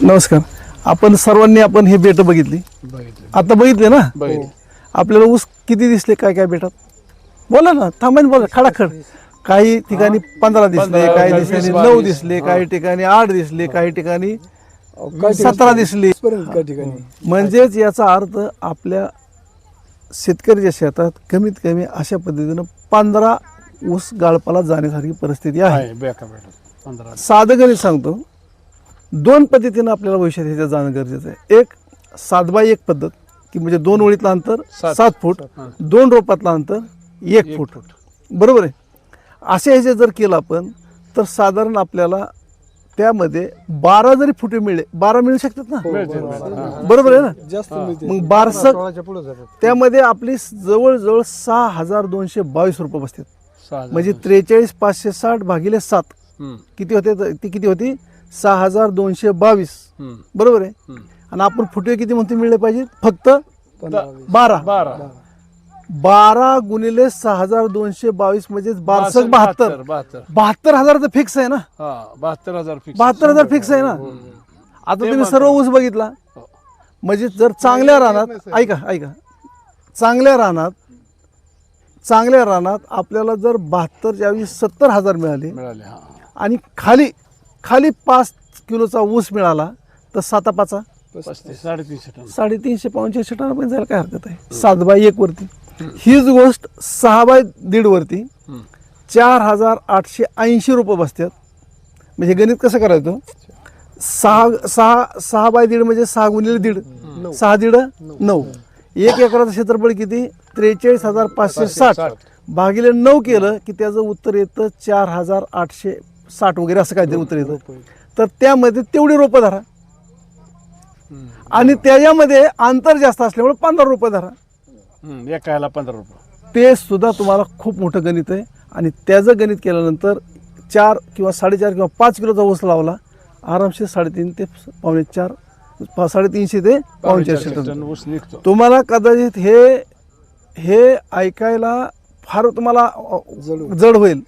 नमस्कार. आपण सर्वांनी आपण हे बेट बघितली. आता बघितले ना? आपल्याला ऊस किती दिसले? काय काय बेटात बोला ना थांबायला बोला खडाखड. काही ठिकाणी पंधरा दिसले काही ठिकाणी बावीस. नऊ दिसले काही ठिकाणी आठ दिसले काही ठिकाणी सतरा दिसली. म्हणजेच याचा अर्थ आपल्या शेतकऱ्याच्या शेतात कमीत कमी अशा पद्धतीनं पंधरा ऊस गाळपाला जाण्यासारखी परिस्थिती आहे. साधं गणित सांगतो. दोन पद्धतीनं आपल्याला भविष्यात ह्याच्यात जाणं गरजेचं आहे. एक सात बाय एक पद्धत की म्हणजे दोन ओळीतलं अंतर सात. फूट. दोन रोपातलं अंतर एक फूट. बरोबर आहे? असे ह्याचे जर केलं आपण तर साधारण आपल्याला त्यामध्ये बारा जरी फुटे मिळले बारा मिळू शकतात ना. हां. बरोबर आहे ना? मग बारसं सोळाच्या पुढे जातात. त्यामध्ये आपली जवळजवळ सहा हजार दोनशे बावीस रुपये बसतात. सहा हजार. म्हणजे त्रेचाळीस पाचशे साठ भागिले सात. किती होते? ती किती होती? सहा हजार दोनशे बावीस. बरोबर आहे. आणि आपण फुटे किती म्हणते मिळले पाहिजे? फक्त बारा. बारा. बारा गुणिले सहा हजार दोनशे बावीस म्हणजे बारसक बहात्तर. बहात्तर. हजार तर फिक्स आहे ना? हा बहात्तर हजार. बहात्तर हजार फिक्स आहे ना? हो, हो. आता ते तुम्ही. सर्व ऊस बघितला. हो. म्हणजे जर चांगल्या रानात ऐका ऐका. चांगल्या रानात चांगल्या रानात आपल्याला जर बहात्तर ज्यावेळी सत्तर हजार मिळाले मिळाले हा. आणि खाली खाली पाच किलोचा ऊस मिळाला तर साता पाचा साडेतीनशे टन. साडेतीनशे टनापर्यंत जायला काय हरकत आहे? सात बाय एक वरती. हीच गोष्ट सहा बाय दीड वरती. चार हजार आठशे ऐंशी रुपये बसतात. म्हणजे गणित कसं करायचं? सहा सहा सहा बाय दीड म्हणजे सहा गुणिले दीड. सहा दीड नऊ. एक एकराचं क्षेत्रफळ किती? त्रेचाळीस हजार पाचशे साठ. भागिले नऊ केलं की त्याचं उत्तर येतं चार हजार आठशे साठ वगैरे असं काहीतरी उत्तर येतं तर त्यामध्ये तेवढी रोपं धरा. आणि त्याच्यामध्ये अंतर जास्त असल्यामुळे पंधरा रुपये धरा. एकाला पंधरा रुपये ते सुद्धा तुम्हाला खूप मोठं गणित आहे. आणि त्याचं गणित केल्यानंतर चार किंवा साडेचार किंवा पाच किलोचा ऊस लावला आरामशीर साडेतीन ते पावणे चार साडेतीनशे ते पावणे चारशे टन तुम्हाला कदाचित हे हे ऐकायला फार तुम्हाला जड होईल.